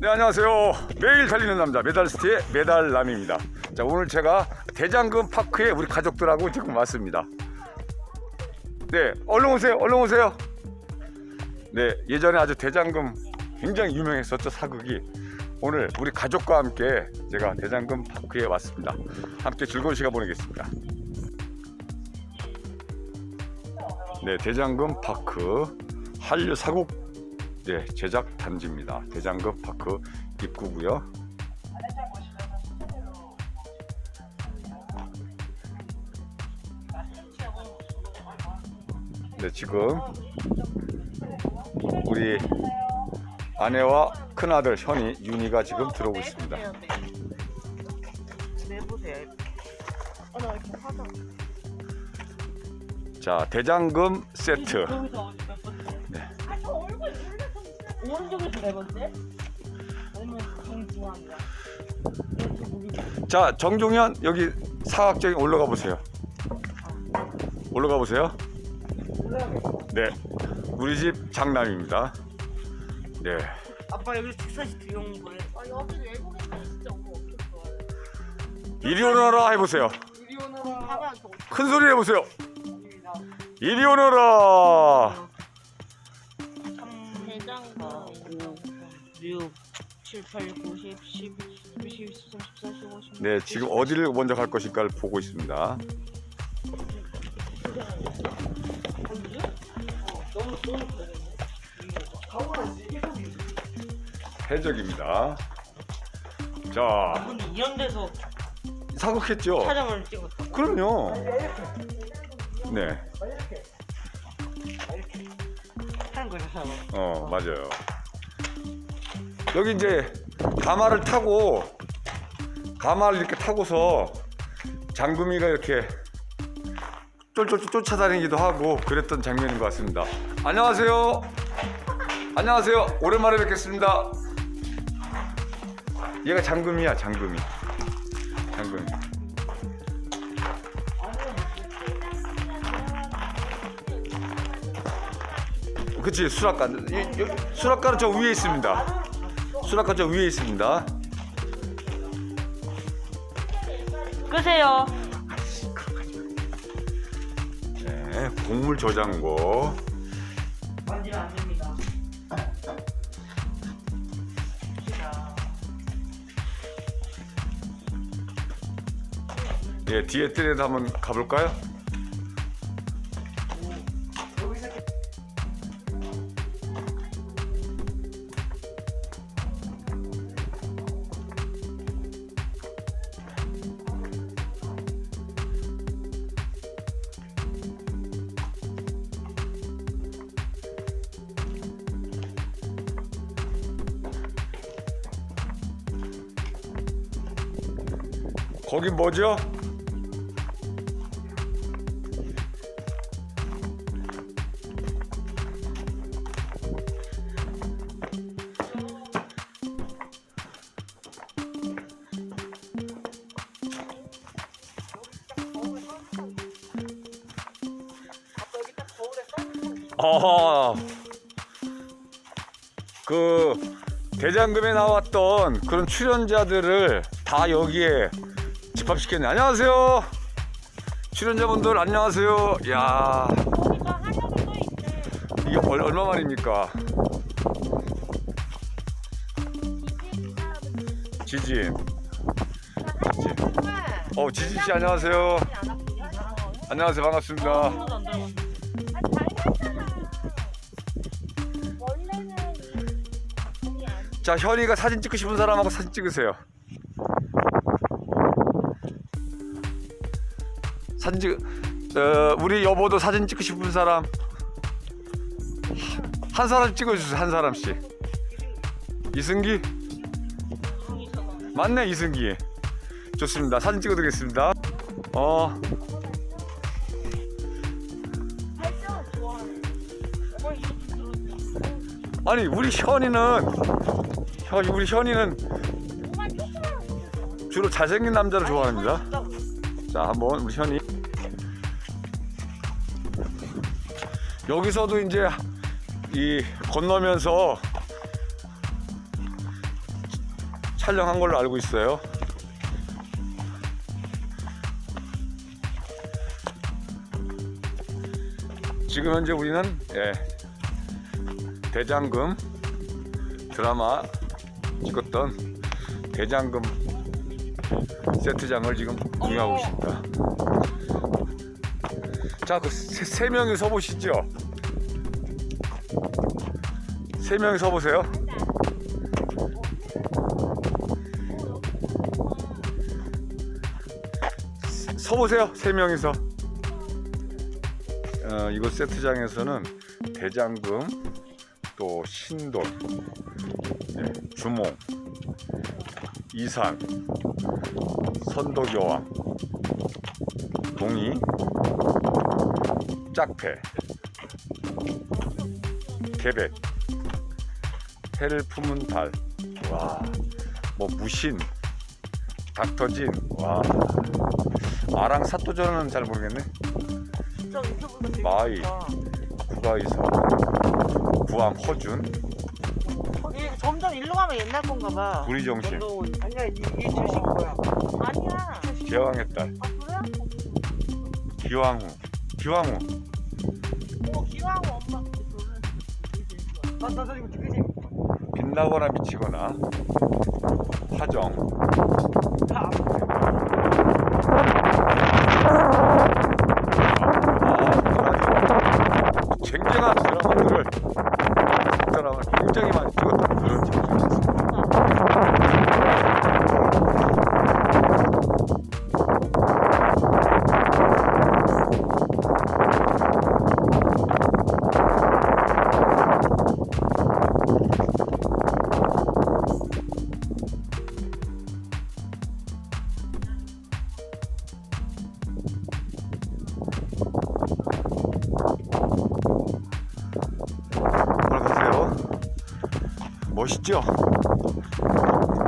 네 안녕하세요. 매일 달리는 남자 메달스티의 메달남입니다. 자 오늘 제가 대장금 파크에 우리 가족들하고 지금 왔습니다. 네 얼른 오세요 얼른 오세요. 네 예전에 아주 대장금 굉장히 유명했었죠 사극이. 오늘 우리 가족과 함께 제가 대장금 파크에 왔습니다. 함께 즐거운 시간 보내겠습니다. 네 대장금 파크. 한류 사국 네, 제작 단지입니다. 대장금 파크 입구고요. 네, 지금 우리 아내와 큰 아들 현이 윤희가 지금 들어오고 있습니다. 자, 대장금 세트. 네 번째? 아니면 정중앙이야? 이렇게. 자, 정종현 여기 사각정에 올라가 보세요. 올라가 보세요. 네, 우리 집 장남입니다. 네. 아빠 여기 식사시 들여온 거예요. 아 여기 외국인들 진짜 엄청 좋아해요. 이리 오너라 해보세요. 이리 오너라. 하면 큰 소리 해보세요. 어디입니다. 이리 오너라. 6, 7, 8, 9, 10, 11, 12, 13, 14, 15, 16. 네, 지금 어디를 먼저 갈 것인가를 보고 있습니다. 해적입니다. 자, 분이 이런 데서 사극했죠? 촬영을 찍었다. 그럼요. 네, 하는 사람. 어, 맞아요. 여기 이제 가마를 타고, 가마를 이렇게 타고서 장금이가 이렇게 쫄쫄쫄 쫓아다니기도 하고 그랬던 장면인 것 같습니다. 안녕하세요. 안녕하세요. 오랜만에 뵙겠습니다. 얘가 장금이야, 장금이. 장금이. 그치 수락가 이- 여- 수락가는 저 위에 있습니다 수락가 저 위에 있습니다 끄세요. 네 곡물 저장고 만지면 안 됩니다. 예 뒤에 뜰에도 한번 가볼까요? 거긴 뭐죠? 아, 그 대장금에 나왔던 그런 출연자들을 다 여기에 집합시켰네. 안녕하세요. 출연자분들 안녕하세요. 야. 이게 얼, 얼마 만입니까? 지진. 지진. 어, 지진 씨 안녕하세요. 안녕하세요. 반갑습니다. 안 들어갔어. 자, 현이가 사진 찍고 싶은 사람하고 사진 찍으세요. 사진 찍, 어, 우리 여보도 사진 찍고 싶은 사람 한 사람 찍어주세요. 한 사람씩. 이승기? 맞네, 이승기. 좋습니다. 사진 찍어드리겠습니다. 어, 아니 우리 현이는 현 우리 현이는 주로 잘생긴 남자를 좋아합니다. 자 한번 우리 현이 여기서도 이제 이 건너면서 촬영한 걸로 알고 있어요. 지금 현재 우리는 예, 대장금 드라마 찍었던 대장금 세트장을 지금 구경하고 있습니다. 자, 그세 명이 서 보시죠. 세 명이 서 보세요. 서 보세요. 세 명이서. 어, 이곳 세트장에서는 대장금, 또 신돌, 네, 주몽, 이산, 선도교왕, 동이, 짝패, 개백, 해를 품은 달, 와, 뭐 무신, 닥터진, 와, 아랑 사또전은 잘 모르겠네. 진짜 유튜브도 되게 마이. 구가이사, 구암 허준, 이게 점점 일로 가면 옛날 건가 봐. 구리정신, 아니야 이게 주식 거야. 아니야. 개왕의 딸, 아 그래? 기왕후, 기왕후, 어 기왕 엄마. 나나 이거 되게 재밌다. 빛나거나 미치거나, 화정, 다 아, 있죠?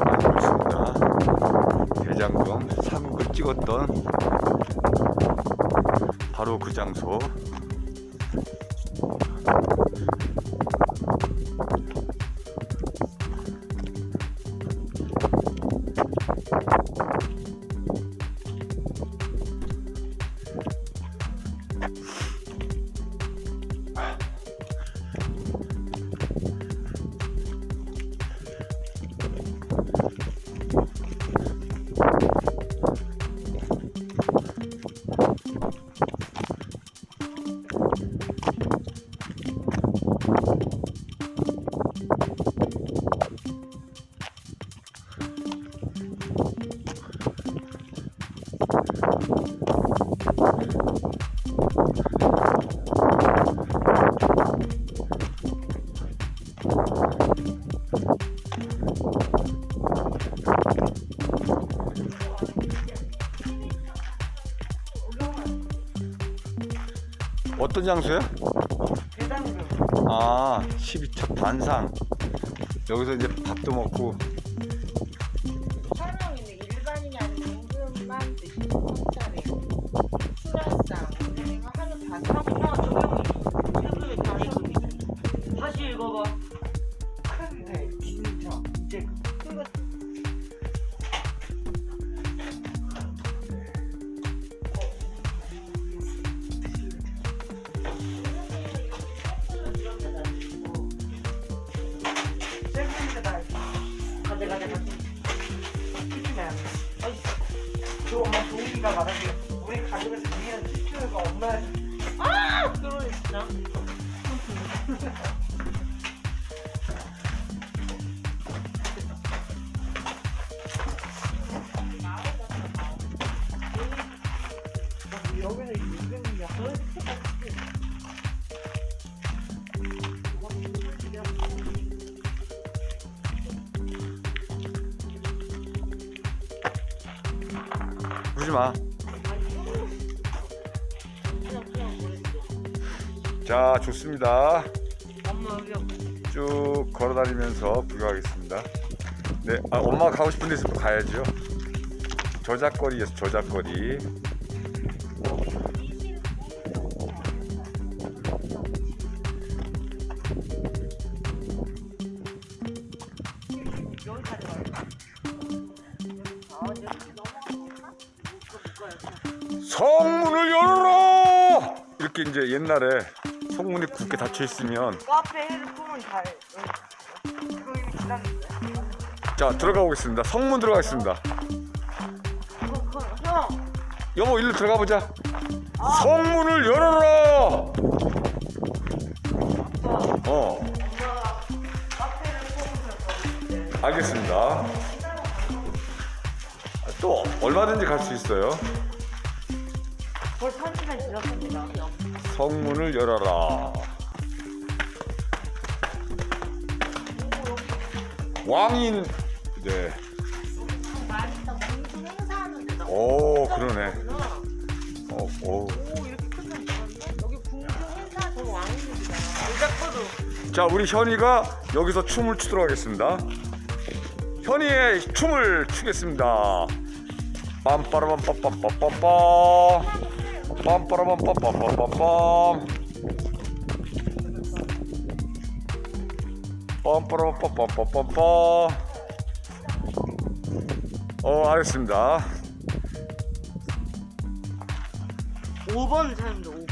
많이 멋있습니다. 대장금 3급 찍었던 바로 그 장소. 장소야? 대단해. 아, 12첩 단상. 여기서 이제 밥도 먹고 촬영인데 일반인이 아니고 임금만 드시는 공짜래. 수라상 우리가 하루 다 사. 마. 자, 좋습니다. 여기 쭉 걸어 다니면서 구경하겠습니다. 네, 아, 엄마가 가고 싶은 데서 또 가야죠. 저작거리에서 저작거리. 여기까지 가요. 성문을 열어라! 이렇게 이제 옛날에 성문이 굳게 닫혀 있으면 카페 해를 품은 잘. 그거 이미 지났는데. 자 들어가 보겠습니다. 성문 들어가겠습니다. 형. 여보 일로 들어가 보자. 성문을 열어라! 어. 품으셨거든요. 알겠습니다. 또 얼마든지 갈 수 있어요 벌써 한 시간 지났습니다. 성문을 열어라 왕인 네. 오 그러네 어, 오. 오 이렇게 크면 좋았네. 여기 궁중 행사 저 왕입니다. 의자코도 자 우리 현이가 여기서 춤을 추도록 하겠습니다 현이의 춤을 추겠습니다 빰빠라밤 빰빰빰빰빰 빰빠라밤 빰빰빰빰빰 빰빠라밤 빰빰빰빰빰 어 알겠습니다. 5번 사입니다 5번.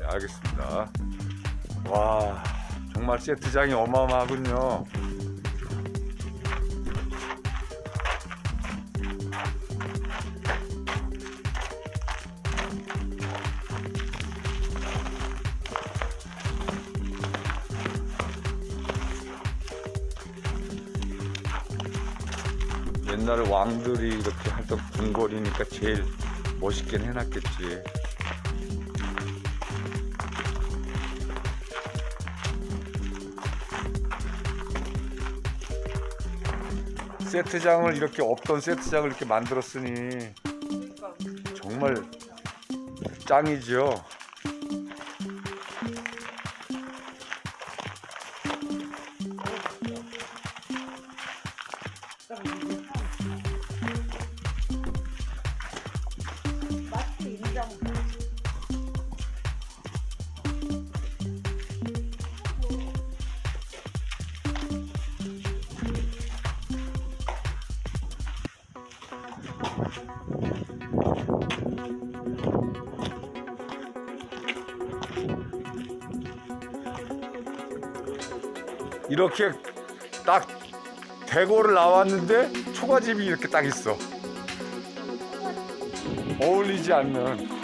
네, 알겠습니다. 와 정말 세트장이 어마어마하군요 옛날에 왕들이 이렇게 하던 궁궐이니까 제일 멋있긴 해놨겠지. 세트장을 이렇게 없던 세트장을 이렇게 만들었으니 정말 짱이죠. 이렇게 딱 대고를 나왔는데 초가집이 이렇게 딱 있어. 어울리지 않는.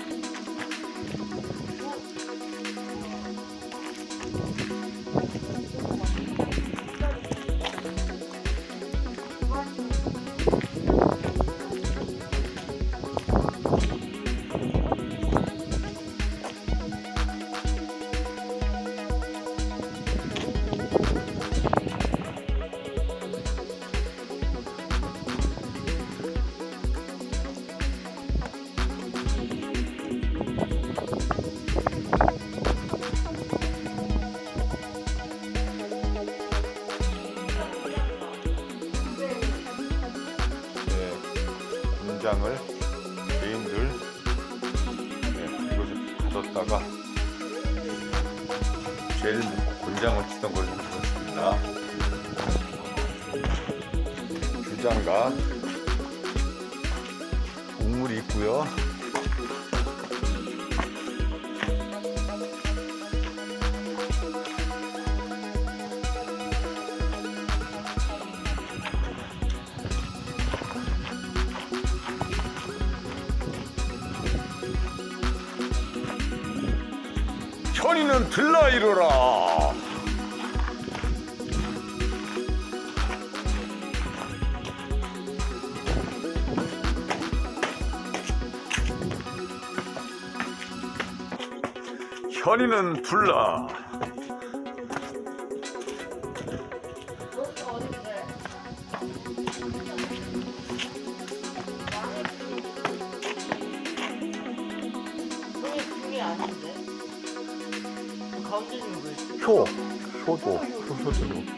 현이는 들라 이르라. 현이는 불라. football.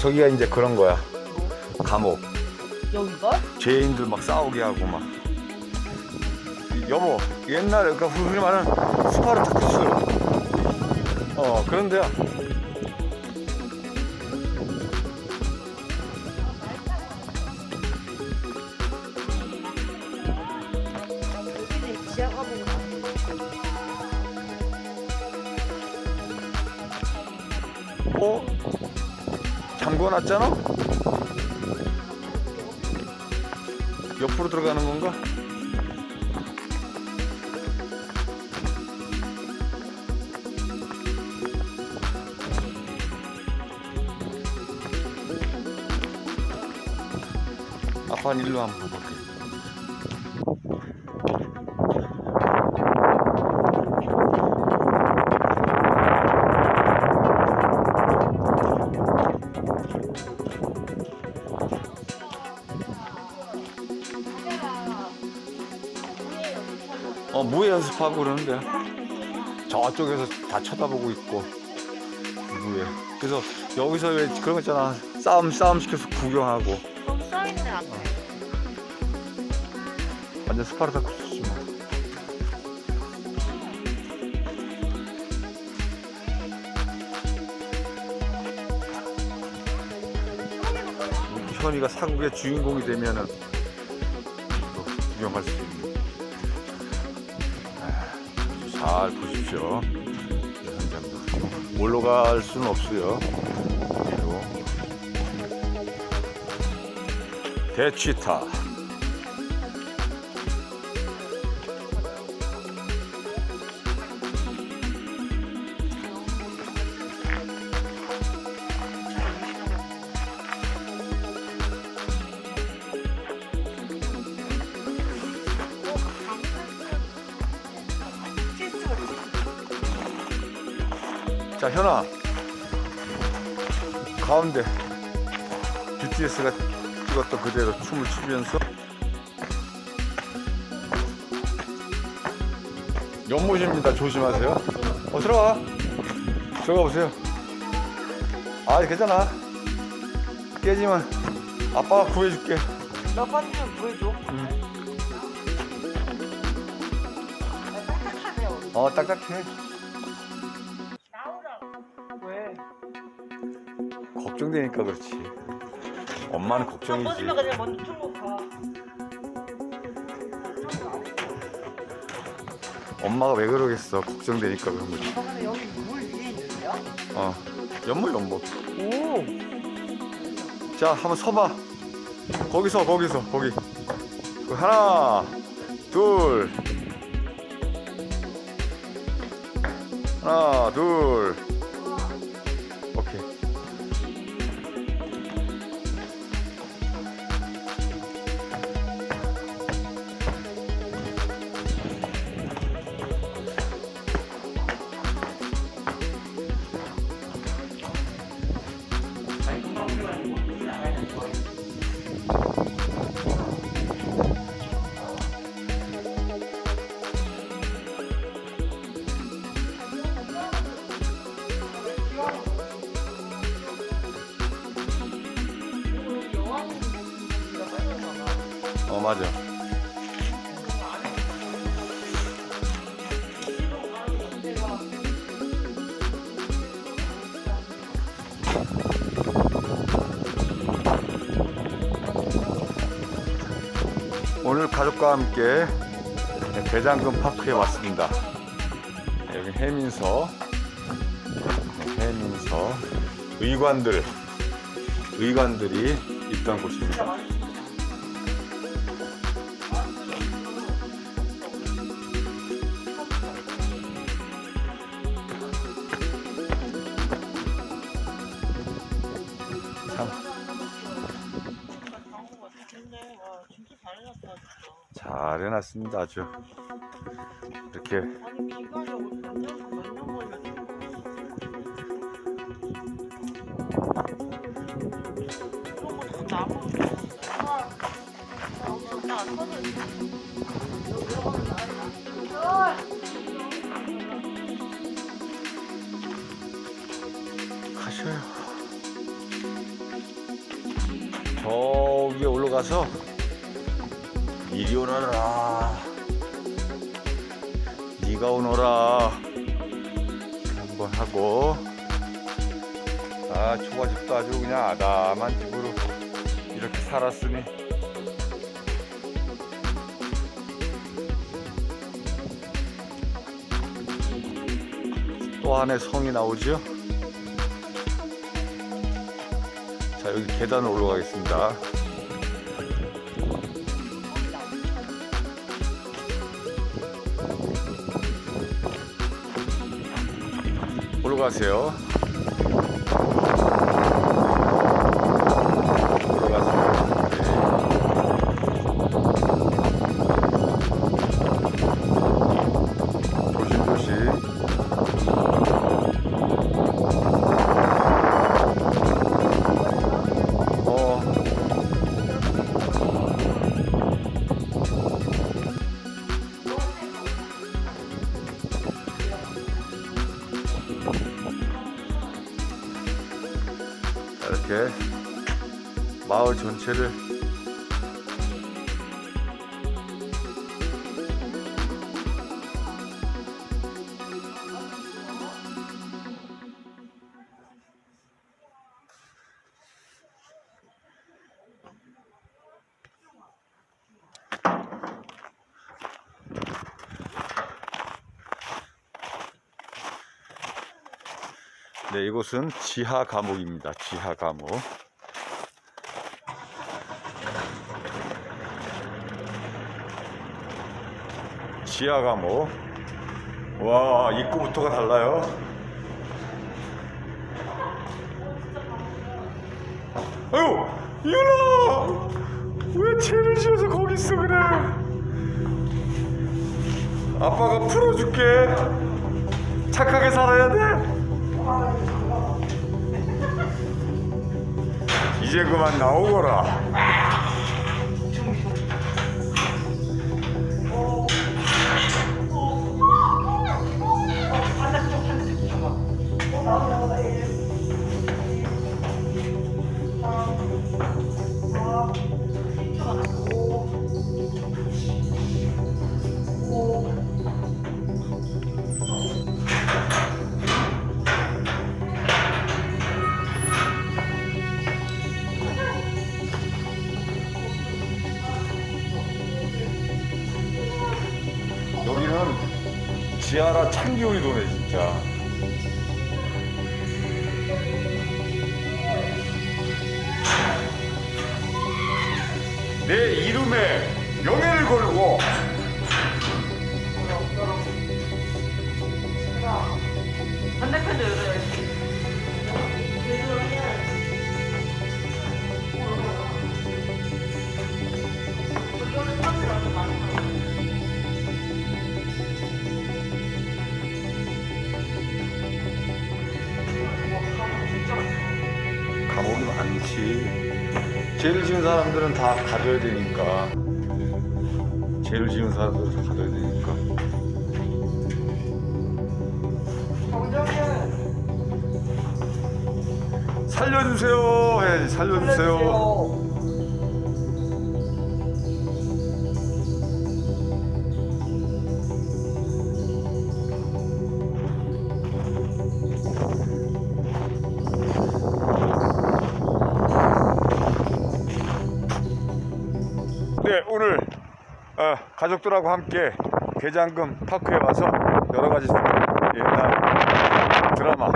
저기가 이제 그런 거야. 감옥. 여기가? 죄인들 막 싸우게 하고 막. 여보, 옛날에 그러니까 흔히 말하는 스파르타쿠스. 어, 그런 데야. 잠궈놨잖아? 옆으로 들어가는 건가? 아빠는 일로 한번 가볼 무예 연습하고 그러는데 저쪽에서 다 쳐다보고 있고 무예. 그래서 여기서 왜 그런 거 있잖아. 싸움 싸움 시켜서 구경하고 좀 써있네 앞에 완전 스파르타쿠스지 뭐. 현이가 사국의 주인공이 되면은 또 구경할 수 있는. 잘 보십시오. 이 현장도 올라갈 수는 없어요. 대치타. BTS가 찍었던 그대로 춤을 추면서 연못입니다. 조심하세요. 어 들어가 들어가 보세요. 아 괜찮아. 깨지면 아빠가 구해줄게. 너 빠지면 보여줘. 응. 아, 딱딱하네 우리. 어 딱딱해. 왜? 걱정되니까 그렇지 엄마는 나 걱정이지. 그냥 먼저 가. 엄마가 왜 그러겠어? 걱정되니까 그런 거지. 아 근데 여기 물 위에 있는데요? 어 연못 연못 오. 자 한번 서봐. 거기서 거기서 거기. 그 하나 둘. 하나 둘 가족과 함께 대장금 파크에 왔습니다. 여기 해민서, 네, 해민서 의관들, 의관들이 있던 곳입니다. 잘 해놨습니다. 아주 이렇게 가셔요. 저 위에 올라가서 이리 오너라. 네가 오너라. 한번 하고. 아 초가집도 아주 그냥 아담한 집으로 이렇게 살았으니. 또 안에 성이 나오죠 자 여기 계단을 올라가겠습니다 올라가세요 올라가세요 전체를 네, 이곳은 지하 감옥입니다. 지하 감옥. 지하 감옥. 와, 입구부터가 달라요. 아유, 유나! 왜 죄를 지어서 거기 있어 그래? 아빠가 풀어줄게. 착하게 살아야 돼. 이제 그만 나오거라. 내 이름에 명예를 걸고. 감옥이 많지. 죄를 지은 사람들은 다 가져야 되니까. 죄를 지은 사람들은 다 가져야 되니까. 정정은 살려주세요 해야지 살려주세요. 살려주세요. 가족들하고 함께 대장금 파크에 와서 여러 가지 옛날 드라마 찍어서